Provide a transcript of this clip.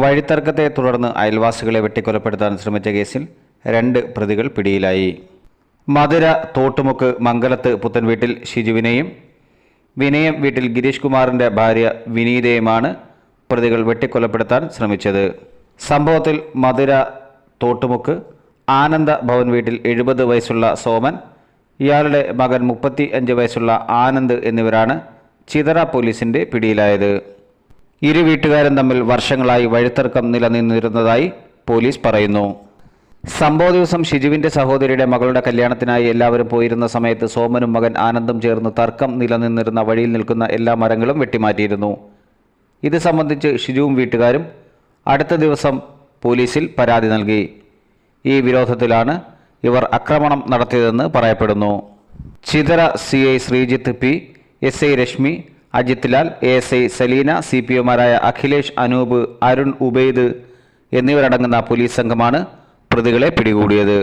വഴിത്തർക്കത്തെ തുടർന്ന് അയൽവാസികളെ വെട്ടിക്കൊലപ്പെടുത്താൻ ശ്രമിച്ച കേസിൽ രണ്ട് പ്രതികൾ പിടിയിലായി. മധുര തോട്ടുമുക്ക് മംഗലത്ത് പുത്തൻ വീട്ടിൽ ഷിജുവിനെയും വിനയം വീട്ടിൽ ഗിരീഷ് കുമാറിന്റെ ഭാര്യ വിനീതയുമാണ് പ്രതികൾ വെട്ടിക്കൊലപ്പെടുത്താൻ ശ്രമിച്ചത്. സംഭവത്തിൽ മധുര തോട്ടുമുക്ക് ആനന്ദ ഭവൻ വീട്ടിൽ എഴുപത് വയസ്സുള്ള സോമൻ ഇയാളുടെ മകൻ മുപ്പത്തി അഞ്ച് വയസ്സുള്ള ആനന്ദ് എന്നിവരാണ് ചിതറ പോലീസിന്റെ പിടിയിലായത്. ഇരു വീട്ടുകാരും തമ്മിൽ വർഷങ്ങളായി വഴിത്തർക്കം നിലനിന്നിരുന്നതായി പോലീസ് പറയുന്നു. സംഭവ ദിവസം ഷിജുവിന്റെ സഹോദരിയുടെ മകളുടെ കല്യാണത്തിനായി എല്ലാവരും പോയിരുന്ന സമയത്ത് സോമനും മകൻ ആനന്ദും ചേർന്ന് തർക്കം നിലനിന്നിരുന്ന വഴിയിൽ നിൽക്കുന്ന എല്ലാ മരങ്ങളും വെട്ടിമാറ്റിയിരുന്നു. ഇത് സംബന്ധിച്ച് ഷിജുവും വീട്ടുകാരും അടുത്ത ദിവസം പോലീസിൽ പരാതി നൽകി. ഈ വിരോധത്തിലാണ് ഇവർ ആക്രമണം നടത്തിയതെന്ന് പറയപ്പെടുന്നു. Chithara C I Sreejith P S I Reshmi Ajith Lal A S I Saleena C P ഒമാരായ അഖിലേഷ് അനൂപ് അരുൺ ഉബൈദ് എന്നിവരടങ്ങുന്ന പോലീസ് സംഘമാണ് പ്രതികളെ പിടികൂടിയത്.